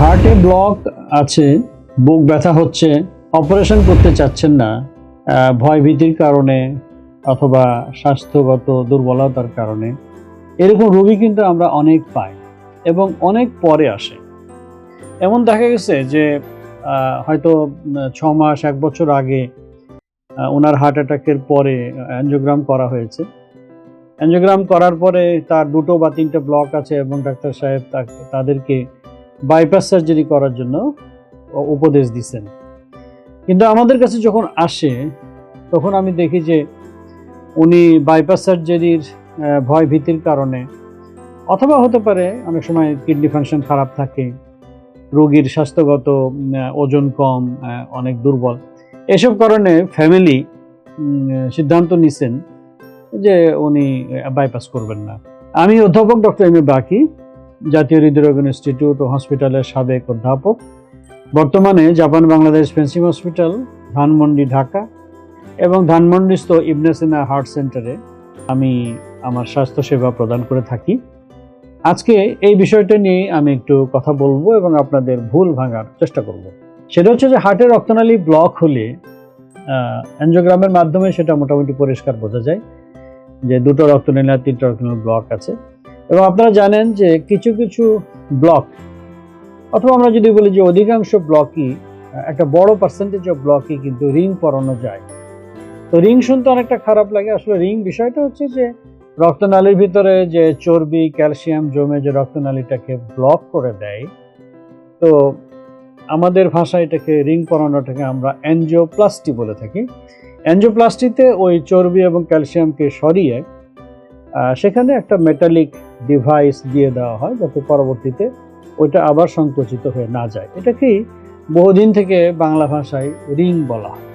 হার্টে ব্লক আছে, বুক ব্যথা হচ্ছে, অপারেশন করতে চাচ্ছেন না ভয় ভীতির কারণে অথবা স্বাস্থ্যগত দুর্বলতার কারণে। এরকম রোগী কিন্তু আমরা অনেক পাই এবং অনেক পরে আসে। এমন দেখা গেছে যে হয়তো ছ মাস, এক বছর আগে ওনার হার্ট অ্যাটাকের পরে অ্যানজিওগ্রাম করা হয়েছে। অ্যানজিওগ্রাম করার পরে তার দুটো বা তিনটে ব্লক আছে এবং ডাক্তার সাহেব তাদেরকে বাইপাস সার্জারি করার জন্য উপদেশ দিছেন। কিন্তু আমাদের কাছে যখন আসে, তখন আমি দেখি যে উনি বাইপাস সার্জারির ভয় ভীতির কারণে অথবা হতে পারে অনেক সময় কিডনি ফাংশন খারাপ থাকে, রোগীর স্বাস্থ্যগত ওজন কম অনেক দুর্বল। এসব কারণে ফ্যামিলি সিদ্ধান্ত নিছেন যে উনি বাইপাস করবেন না। আমি অধ্যাপক ডক্টর এম এ বাকি। জাতীয় হৃদরোগ ইনস্টিটিউট ও হসপিটালের সাবেক অধ্যাপক। বর্তমানে Japan Bangladesh fencing hospital, Dhanmondi Dhaka এবং ধানমন্ডিস্থ ইবনে সিনা হার্ট সেন্টারে আমি আমার স্বাস্থ্যসেবা প্রদান করে থাকি। আজকে এই বিষয়টা নিয়ে আমি একটু কথা বলব এবং আপনাদের ভুল ভাঙার চেষ্টা করব। সেটা হচ্ছে যে হার্টের রক্তনালী ব্লক হলে অ্যানজিওগ্রামের মাধ্যমে সেটা মোটামুটি পরিষ্কার বোঝা যায় যে দুটো রক্তনালী আর তিনটা রক্তনালী ব্লক আছে। এবং আপনারা জানেন যে কিছু কিছু ব্লক, অথবা আমরা যদি বলি যে অধিকাংশ ব্লকই, একটা বড় পার্সেন্টেজ অফ ব্লকই কিন্তু রিং পরানো যায়। তো রিং শুনতে অনেকটা খারাপ লাগে। আসলে রিং বিষয়টা হচ্ছে যে রক্তনালীর ভিতরে যে চর্বি, ক্যালসিয়াম জমে যে রক্তনালীটাকে ব্লক করে দেয়, তো আমাদের ভাষায় এটাকে রিং পরানোটাকে আমরা অ্যানজিওপ্লাস্টি বলে থাকি। অ্যানজিওপ্লাস্টিতে ওই চর্বি এবং ক্যালসিয়ামকে সরিয়ে সেখানে একটা মেটালিক ডিভাইস দিয়ে দেওয়া হয় যাতে পরবর্তীতে ওইটা আবার সংকুচিত হয়ে না যায়। এটাকেই বহুদিন থেকে বাংলা ভাষায় রিং বলা হয়।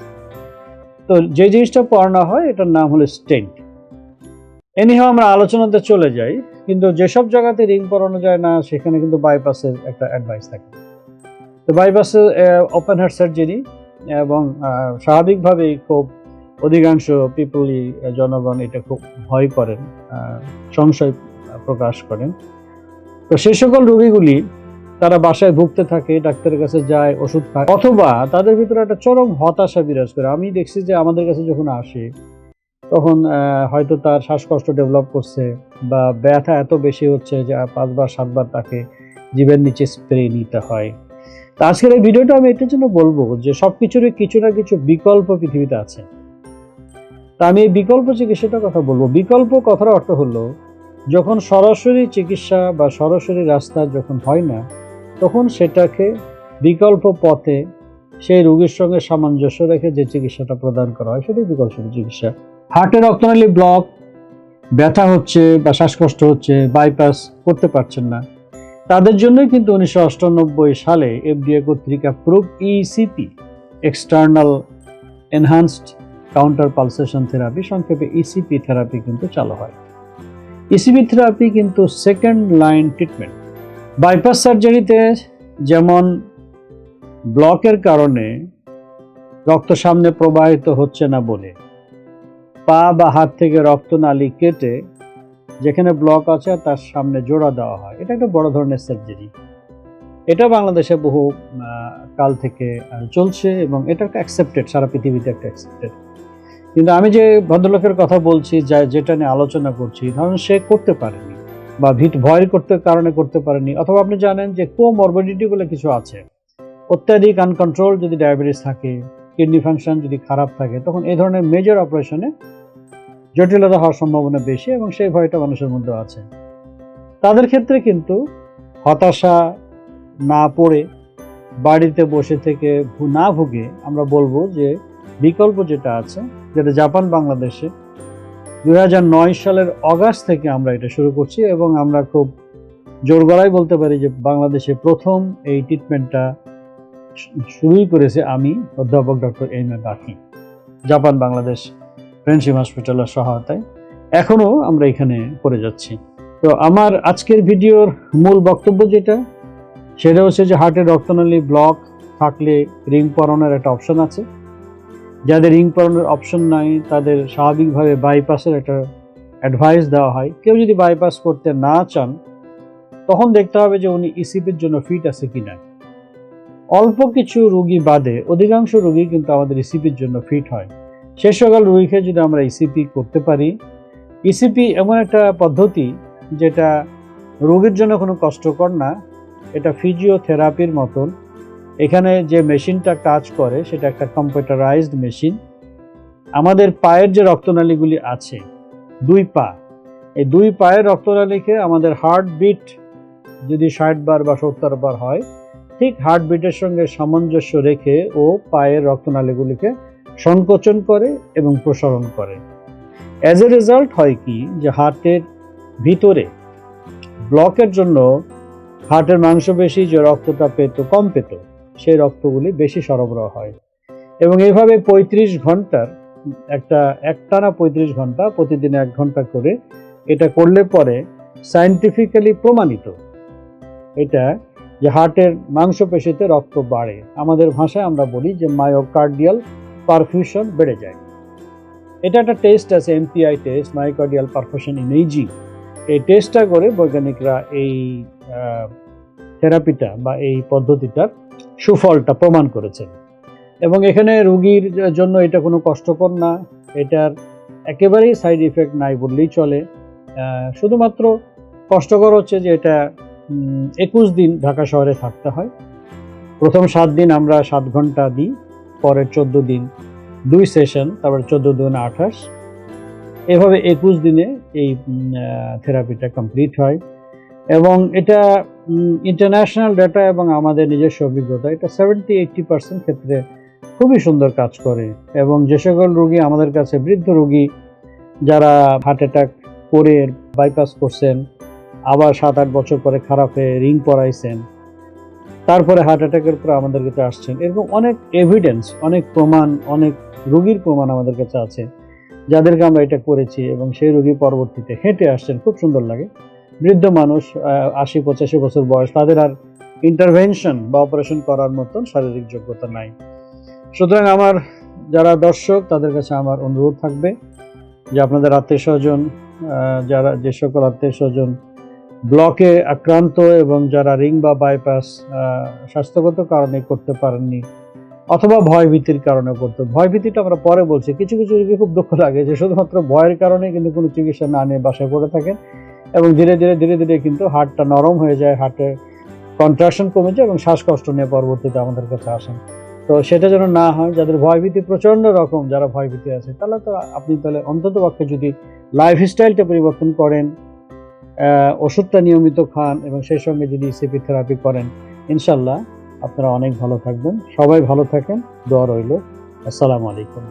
তো যে জিনিসটা পড়ানো হয়, এটার নাম হলো স্টেন্ট। এনিহাও আমরা আলোচনাতে চলে যাই, কিন্তু যেসব জায়গাতে রিং পরানো যায় না, সেখানে কিন্তু বাইপাসের একটা অ্যাডভাইস থাকে। তো বাইপাসে ওপেন হার্ট সার্জারি এবং স্বাভাবিকভাবেই খুব অধিকাংশ পিপলই জনগণ এটা খুব ভয় করেন সংশয় প্রকাশ করেন। তো সেই সকল রোগীগুলি তারা বাসায় ভুগতে থাকে, ডাক্তারের কাছে যায়, ওষুধ খায়, অথবা তাদের ভিতরে একটা চরম হতাশা বিরাজ করে। আমি দেখছি যে আমাদের কাছে যখন আসে, তখন হয়তো তার শ্বাসকষ্ট ডেভেলপ করছে বা ব্যথা এত বেশি হচ্ছে যে পাঁচবার, সাতবার তাকে জীবের নিচে স্প্রে নিতে হয়। তো আজকের এই ভিডিওটা আমি এটার জন্য বলব যে সব কিছুরই কিছু না কিছু বিকল্প পৃথিবীতে আছে। তা আমি এই বিকল্প চিকিৎসাটার কথা বলব। বিকল্প কথার অর্থ হলো যখন সরাসরি চিকিৎসা বা সরাসরি রাস্তা যখন হয় না, তখন সেটাকে বিকল্প পথে সেই রোগীর সঙ্গে সামঞ্জস্য রেখে যে চিকিৎসাটা প্রদান করা হয়, সেটাই বিকল্প চিকিৎসা। হার্টের রক্তনালী ব্লক ব্যথা হচ্ছে বা শ্বাসকষ্ট হচ্ছে বাইপাস করতে পারছেন না। তাদের জন্যই কিন্তু উনিশশো অষ্টানব্বই সালে এফডিএ কর্তৃক approve ECP external enhanced counter pulsation therapy সংক্ষেপে ইসিপি থেরাপি কিন্তু চালু হয়। ইসিপি থেরাপি কিন্তু সেকেন্ড লাইন ট্রিটমেন্ট বাইপাস সার্জারিতে যেমন ব্লকের কারণে রক্ত সামনে প্রবাহিত হচ্ছে না বলে, পা বা হাত থেকে রক্তনালী কেটে যেখানে ব্লক আছে তার সামনে জোড়া দেওয়া হয়। এটা একটা বড় ধরনের সার্জারি এটা বাংলাদেশে বহু কাল থেকে চলছে এবং এটা একটা অ্যাকসেপ্টেড সারা পৃথিবীতে একটা অ্যাকসেপ্টেড কিন্তু আমি যে ভদ্রলোকের কথা বলছি, যা, যেটা নিয়ে আলোচনা করছি, ধরুন সে করতে পারেনি বা ভিত ভয়ের করতে, কারণে করতে পারেনি, অথবা আপনি জানেন যে কোমরবিডিটি বলে কিছু আছে। অত্যাধিক আনকন্ট্রোল যদি ডায়াবেটিস থাকে কিডনি ফাংশন যদি খারাপ থাকে, তখন এই ধরনের মেজর অপারেশনে জটিলতা হওয়ার সম্ভাবনা বেশি এবং সেই ভয়টা মানুষের মধ্যে আছে। তাদের ক্ষেত্রে কিন্তু হতাশা না পড়ে, বাড়িতে বসে থেকে না ভুগে আমরা বলব যে বিকল্প যেটা আছে, যেটা জাপান, বাংলাদেশে, দুই হাজার নয় সালের অগাস্ট থেকে আমরা এটা শুরু করছি এবং আমরা খুব জোর গলায় বলতে পারি যে বাংলাদেশে প্রথম এই ট্রিটমেন্টটা শুরুই করেছে আমি, অধ্যাপক ডক্টর এম এ বাকি জাপান, বাংলাদেশ ফ্রেন্ডশিপ হসপিটালের সহায়তায়। এখনও আমরা এখানে করে যাচ্ছি। তো আমার আজকের ভিডিওর মূল বক্তব্য যেটা, সেটা হচ্ছে যে হার্টের রক্তনালী ব্লক থাকলে রিং পরানোর একটা অপশন আছে। যাদের রিং পরানোর অপশন নাই, তাদের স্বাভাবিকভাবে বাইপাসের একটা অ্যাডভাইস দেওয়া হয়। কেউ যদি বাইপাস করতে না চান, তখন দেখতে হবে যে উনি ইসিপির জন্য ফিট আছে কিনা। অল্প কিছু রুগী বাদে, অধিকাংশ রুগী কিন্তু আমাদের ইসিপির জন্য ফিট হয়। সে সকল রুগীকে যদি আমরা ইসিপি করতে পারি ইসিপি এমন একটা পদ্ধতি যেটা রোগীর জন্য কোনো কষ্টকর না, এটা ফিজিওথেরাপির মতন। এখানে যে মেশিনটা কাজ করে, সেটা একটা কম্পিউটারাইজড মেশিন আমাদের পায়ের যে রক্তনালীগুলি আছে, দুই পা, এই দুই পায়ের রক্তনালীকে আমাদের হার্টবিট যদি ষাট বার বা সত্তর বার হয়, ঠিক হার্টবিটের সঙ্গে সামঞ্জস্য রেখে ও পায়ের রক্তনালীগুলিকে সংকোচন করে এবং প্রসারণ করে। অ্যাজ এ রেজাল্ট হয় কি, যে হার্টের ভিতরে ব্লকের জন্য হার্টের মাংসপেশি যে রক্তটা পেত, কম পেত সেই রক্তগুলি বেশি সরবরাহ হয়। এবং এইভাবে পঁয়ত্রিশ ঘণ্টার একটা একটানা পঁয়ত্রিশ ঘণ্টা প্রতিদিন এক ঘণ্টা করে এটা করলে পরে সায়েন্টিফিক্যালি প্রমাণিত এটা যে হার্টের মাংসপেশিতে রক্ত বাড়ে। আমাদের ভাষায় আমরা বলি যে মায়োকার্ডিয়াল পারফিউশন বেড়ে যায়। এটা একটা টেস্ট আছে MPI test myocardial perfusion imaging এই টেস্টটা করে বৈজ্ঞানিকরা এই থেরাপিটা বা এই পদ্ধতিটার সুফলটা প্রমাণ করেছেন এবং এখানে রুগীর জন্য এটা কোনো কষ্টকর না, এটার একেবারেই সাইড ইফেক্ট নাই বললেই চলে। শুধুমাত্র কষ্টকর হচ্ছে যে এটা একুশ দিন ঢাকা শহরে থাকতে হয়। প্রথম সাত দিন আমরা সাত ঘণ্টা দিই, পরের চোদ্দ দিন দুই সেশন তারপর চোদ্দ দিন আঠাশ। এভাবে একুশ দিনে এই থেরাপিটা কমপ্লিট হয়। এবং এটা ইন্টারন্যাশনাল ডেটা এবং আমাদের নিজস্ব অভিজ্ঞতা, এটা সেভেন্টি এইটটি পার্সেন্ট ক্ষেত্রে খুবই সুন্দর কাজ করে। এবং যে সকল রুগী আমাদের কাছে, বৃদ্ধ রুগী যারা হার্ট অ্যাটাক করে বাইপাস করছেন, আবার সাত আট বছর পরে খারাপ হয়ে রিং পরাইছেন, তারপরে হার্ট অ্যাটাকের পরে আমাদের কাছে আসছেন, এরকম অনেক এভিডেন্স অনেক প্রমাণ, অনেক রুগীর প্রমাণ আমাদের কাছে আছে, যাদেরকে আমরা এটা করেছি এবং সেই রুগী পরবর্তীতে হেঁটে আসছেন, খুব সুন্দর লাগে। বৃদ্ধ মানুষ আশি পঁচাশি বছর বয়স, তাদের আর ইন্টারভেনশন বা অপারেশন করার মতন শারীরিক যোগ্যতা নাই। সুতরাং আমার যারা দর্শক, তাদের কাছে আমার অনুরোধ থাকবে যে আপনাদের আত্মীয় স্বজন যারা যে সকল আত্মীয় স্বজন ব্লকে আক্রান্ত এবং যারা রিং বা বাইপাস স্বাস্থ্যগত কারণে করতে পারেননি অথবা ভয়ভীতির কারণে করতে ভয়ভীতিটা আমরা পরে বলছি। কিছু কিছু রোগী খুব দুঃখ লাগে যে শুধুমাত্র ভয়ের কারণে কিন্তু কোনো চিকিৎসা না নিয়ে বাসায় পড়ে থাকেন। এবং ধীরে ধীরে ধীরে ধীরে কিন্তু হার্টটা নরম হয়ে যায় হার্টে কন্ট্রাকশন কমে যায় এবং শ্বাসকষ্ট নিয়ে পরবর্তীতে আমাদের কাছে আসেন। তো সেটা যেন না হয়, যাদের ভয়ভীতি প্রচণ্ড রকম, যারা ভয়ভীতি আছে, তাহলে তো আপনি তাহলে অন্তত পক্ষে যদি লাইফস্টাইলটা পরিবর্তন করেন ওষুধটা নিয়মিত খান এবং সেই সঙ্গে যদি ইসিপি থেরাপি করেন ইনশাল্লাহ আপনারা অনেক ভালো থাকবেন। সবাই ভালো থাকেন, দোয়া রইল। আসসালামু আলাইকুম।